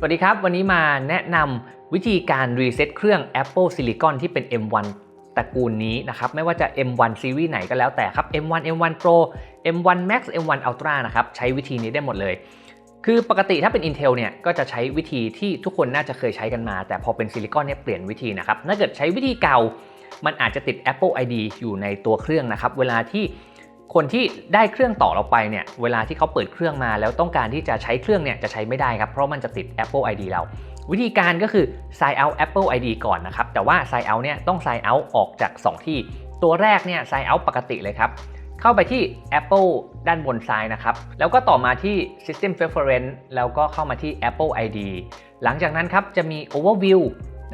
สวัสดีครับ วันนี้มาแนะนำวิธีการรีเซ็ตเครื่อง Apple Silicon ที่เป็น M1 ตระกูลนี้นะครับ ไม่ว่าจะ M1 ซีรีส์ไหนก็แล้วแต่ครับ M1 M1 Pro M1 Max M1 Ultra นะครับ ใช้วิธีนี้ได้หมดเลย คือปกติถ้าเป็น Intel เนี่ย ก็จะใช้วิธีที่ทุกคนน่าจะเคยใช้กันมา แต่พอเป็น Silicon เนี่ยเปลี่ยนวิธีนะครับ ถ้าเกิดใช้วิธีเก่า มันอาจจะติด Apple ID อยู่ในตัวเครื่องนะครับ เวลาที่ คนที่ได้เครื่องต่อเราไปเนี่ยเวลาที่เขาเปิดเครื่องมาแล้วต้องการที่จะใช้เครื่องเนี่ยจะใช้ไม่ได้ครับเพราะมันจะติด Apple ID เรา วิธีการก็คือ sign out Apple ID ก่อนนะครับแต่ว่า sign out เนี่ยต้อง sign out ออกจาก 2 ที่ ตัวแรกเนี่ย sign out ปกติเลยครับเข้าไปที่ Apple ด้านบนซ้ายนะครับ แล้วก็ต่อมาที่ System Preference แล้วก็เข้ามาที่ Apple ID หลังจากนั้นครับจะมี Overview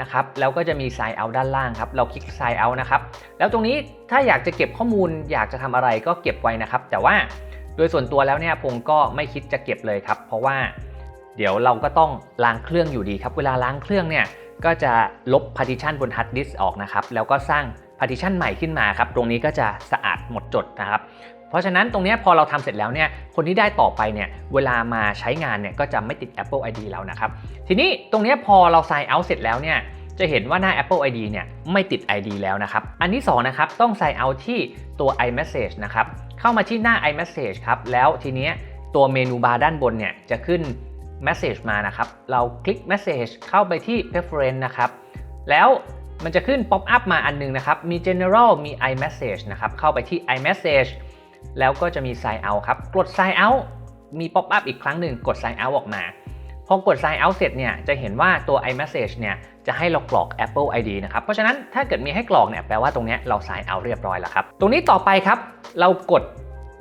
นะครับแล้วก็จะมี sign out ด้านล่างครับ เราคลิก sign out นะครับ แล้วตรงนี้ถ้าอยากจะเก็บข้อมูลอยากจะทำอะไรก็เก็บไว้นะครับ แต่ว่าโดยส่วนตัวแล้วเนี่ยผมก็ไม่คิดจะเก็บเลยครับ เพราะว่าเดี๋ยวเราก็ต้องล้างเครื่องอยู่ดีครับ เวลาล้างเครื่องเนี่ยก็จะลบ partition บน hard disk ออกนะครับ แล้วก็สร้าง partition ใหม่ขึ้นมาครับ ตรงนี้ก็จะสะอาดหมดจดนะครับ ราะฉะนั้นตรงนี้พอเราทำเสร็จแล้วเนี่ยคนที่ได้ต่อไปเนี่ยเวลามาใช้งานเนี่ยก็จะไม่ติด Apple ID แล้วนะครับ ทีนี้ตรงนี้พอเรา sign out เสร็จแล้วเนี่ยจะเห็นว่าหน้า Apple ID เนี่ยไม่ติด ID แล้วนะครับ อันที่2นะครับต้อง sign out ที่ตัว iMessage นะครับเข้ามาที่หน้า iMessage ครับแล้วทีนี้ตัวเมนูบาร์ด้านบนเนี่ยจะขึ้น Message มานะครับ เราคลิก Message เข้าไปที่ Preference นะครับ แล้วมันจะขึ้น Pop up มาอันนึงนะครับ มี General มี iMessage นะครับ เข้าไปที่ iMessage แล้วก็จะมี sign out ครับ กด sign out มี Pop up อีกครั้งหนึ่งกด sign out ออกมา พอกด sign out เสร็จเนี่ยจะเห็นว่าตัว iMessage เนี่ยจะให้เรากรอก Apple ID นะครับ เพราะฉะนั้นถ้าเกิดมีให้กรอกเนี่ยแปลว่าตรงนี้เรา sign out เรียบร้อยแล้วครับ ตรงนี้ต่อไปครับ เรากด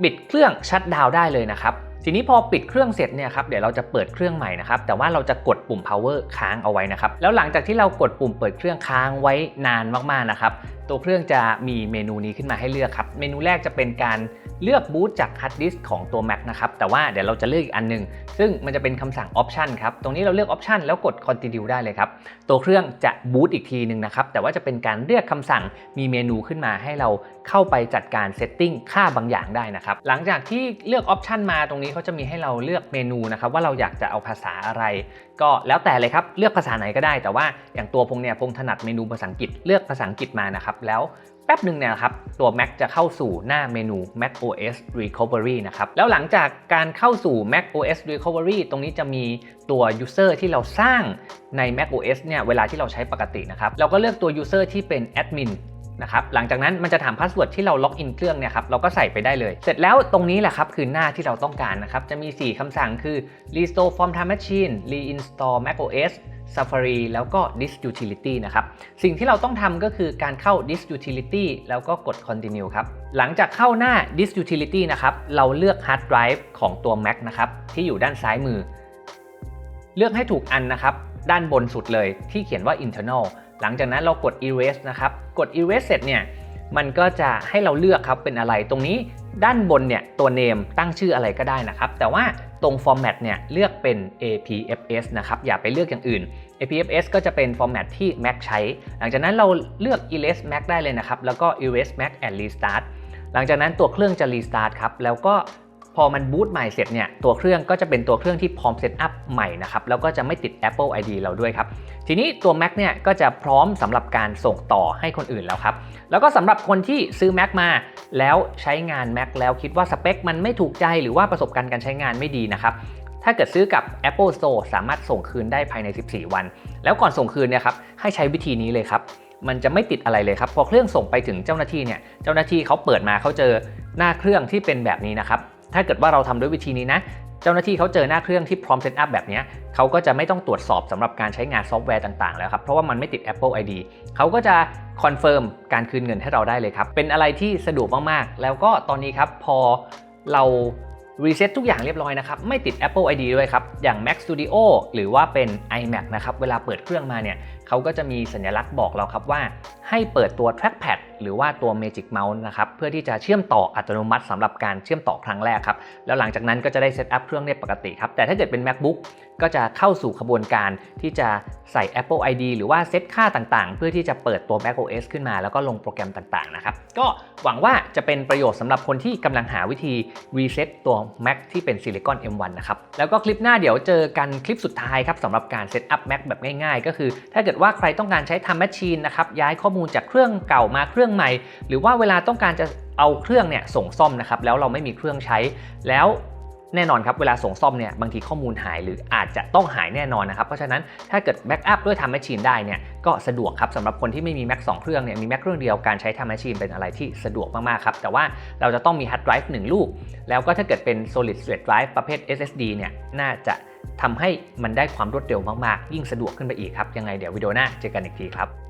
ปิดเครื่องชัดดาวได้เลยนะครับทีนี้พอปิดเครื่องเสร็จเนี่ยครับเดี๋ยวเราจะเปิดเครื่องใหม่นะครับแต่ว่าเราจะกดปุ่ม power ค้างเอาไว้นะครับแล้วหลังจากที่เรากดปุ่มเปิดเครื่องค้างไว้นานมากๆนะครับตัวเครื่องจะมีเมนูนี้ขึ้นมาให้เลือกครับ เมนูแรกจะเป็นการเลือกบูตจากฮาร์ดดิสของตัว Mac นะครับ แต่ว่าเดี๋ยวเราจะเลือกอีกอันหนึง ซึ่งมันจะเป็นคำสั่ง Option ครับ ตรงนี้เราเลือก Option แล้วกด Continue ได้เลยครับ ตัวเครื่องจะบูตอีกทีหนึ่งนะครับ แต่ว่าจะเป็นการเลือกคำสั่งมีเมนูขึ้นมาให้เราเข้าไปจัดการเซตติ้งค่าบางอย่างได้นะครับ หลังจากที่เลือก Option มาตรงนี้เขาจะมีให้เราเลือกเมนูนะครับว่าเราอยากจะเอาภาษาอะไร ก็แล้วแต่เลยครับเลือกภาษาไหนก็ได้ แต่ว่าอย่างตัวพงเนี่ยพงถนัดเมนูภาษาอังกฤษเลือกภาษาอังกฤษมานะครับแล้วแป๊บหนึ่งเนี่ยครับตัว Mac จะเข้าสู่หน้าเมนู Mac OS Recovery นะครับ แล้วหลังจากการเข้าสู่ Mac OS Recovery ตรงนี้จะมีตัว User ที่เราสร้างใน Mac OS เนี่ยเวลาที่เราใช้ปกตินะครับ เราก็เลือกตัว User ที่เป็น Admin นะครับหลังจากนั้นมันจะถามพาสเวิร์ดที่เราล็อกอินเครื่องเนี่ยครับเราก็ใส่ไปได้เลย เสร็จแล้วตรงนี้แหละครับคือหน้าที่เราต้องการนะครับ จะมี 4คำสั่งคือ restore from time machine reinstall macOS Safari แล้วก็ Disk Utility นะครับ สิ่งที่เราต้องทำก็คือการเข้า Disk Utility แล้วก็กด Continue ครับ หลังจากเข้าหน้า Disk Utility นะครับ เราเลือก Hard Drive ของตัว Mac นะครับ ที่อยู่ด้านซ้ายมือ เลือกให้ถูกอันนะครับ ด้านบนสุดเลยที่เขียนว่า internal หลังจากนั้นเรากด erase นะครับ กด erase เสร็จเนี่ย มันก็จะให้เราเลือกครับเป็นอะไร ตรงนี้ด้านบนเนี่ยตัว name ตั้งชื่ออะไรก็ได้นะครับ แต่ว่า ตรง format เนี่ยเลือกเป็น APFS นะครับ อย่าไปเลือกอย่างอื่น APFS ก็จะเป็น format ที่ Mac ใช้ หลังจากนั้นเราเลือก erase Mac ได้เลยนะครับ แล้วก็ erase Mac and restart หลังจากนั้นตัวเครื่องจะ restart ครับ แล้วก็พอมันบูตใหม่เสร็จเนี่ยตัวเครื่องก็จะเป็นตัวเครื่องที่พร้อมเซตอัพใหม่นะครับแล้วก็จะไม่ติด Apple ID เราด้วยครับ ทีนี้ตัว Mac เนี่ยก็จะพร้อมสำหรับการส่งต่อให้คนอื่นแล้วครับ แล้วก็สำหรับคนที่ซื้อ Mac มา แล้วใช้งาน Mac แล้วคิดว่าสเปคมันไม่ถูกใจหรือว่าประสบการณ์การใช้งานไม่ดีนะครับถ้าเกิดซื้อกับ Apple Store สามารถส่งคืนได้ภายใน 14 วัน แล้วก่อนส่งคืนเนี่ยครับให้ใช้วิธีนี้เลยครับ มันจะไม่ติดอะไรเลยครับ พอเครื่องส่งไปถึงเจ้าหน้าที่เนี่ย เจ้าหน้าที่เขาเปิดมาเขาเจอหน้าเครื่องที่เป็นแบบนี้นะครับ ถ้าเกิดว่าเราทำด้วยวิธีนี้นะ เจ้าหน้าที่เขาเจอหน้าเครื่องที่พร้อมเซตอัพแบบนี้เขาก็จะไม่ต้องตรวจสอบสำหรับการใช้งานซอฟต์แวร์ต่างๆแล้วครับ เพราะว่ามันไม่ติด Apple ID เขาก็จะคอนเฟิร์มการคืนเงินให้เราได้เลยครับ เป็นอะไรที่สะดวกมากๆ แล้วก็ตอนนี้ครับพอเรารีเซ็ตทุกอย่างเรียบร้อยนะครับ ไม่ติด Apple ID ด้วยครับ อย่าง Mac Studio หรือว่าเป็น iMac นะครับ เวลาเปิดเครื่องมาเนี่ยเขาก็จะมีสัญลักษณ์บอกเราครับว่า ให้เปิดตัว trackpad หรือว่าตัว Magic Mouse นะครับเพื่อที่จะเชื่อมต่ออัตโนมัติสำหรับการเชื่อมต่อครั้งแรกครับแล้วหลังจากนั้นก็จะได้เซตอัพเครื่องได้ปกติครับแต่ถ้าเกิดเป็น MacBook ก็จะเข้าสู่ขบวนการที่จะใส่ Apple ID หรือว่าเซตค่าต่างๆ เพื่อที่จะเปิดตัว macOS ขึ้นมาแล้วก็ลงโปรแกรมต่างๆนะครับก็หวังว่าจะเป็นประโยชน์สำหรับคนที่กำลังหาวิธี reset ตัว Mac ที่เป็น Silicon M1 นะครับแล้วก็คลิปหน้าเดี๋ยวเจอกันคลิปสุดท้ายครับสำหรับการเซตอัพ Mac แบบง่ายๆ ก็คือถ้าเกิดว่าใครต้องการใช้ Time Machine นะครับย้ายข้อมูลจากเครื่องเก่ามาเครื่องใหม่ หรือว่าเวลาต้องการจะเอาเครื่องเนี่ยส่งซ่อมนะครับแล้วเราไม่มีเครื่องใช้แล้วแน่นอนครับเวลาส่งซ่อมเนี่ยบางทีข้อมูลหายหรืออาจจะต้องหายแน่นอนนะครับ เพราะฉะนั้นถ้าเกิดแบ็กอัพด้วย Time Machine ได้เนี่ยก็สะดวกครับสำหรับคนที่ไม่มี Mac 2 เครื่องเนี่ยมี Mac เครื่องเดียวการใช้ Time Machine เป็นอะไรที่สะดวกมาก ๆ ครับ แต่ว่าเราจะต้องมี Hard Drive 1ลูก แล้วก็ถ้าเกิดเป็น Solid State Drive ประเภท SSD เนี่ยน่าจะ ทำให้มันได้ความรวดเร็วมากๆ ยิ่งสะดวกขึ้นไปอีกครับ ยังไงเดี๋ยววิดีโอหน้าเจอกันอีกทีครับ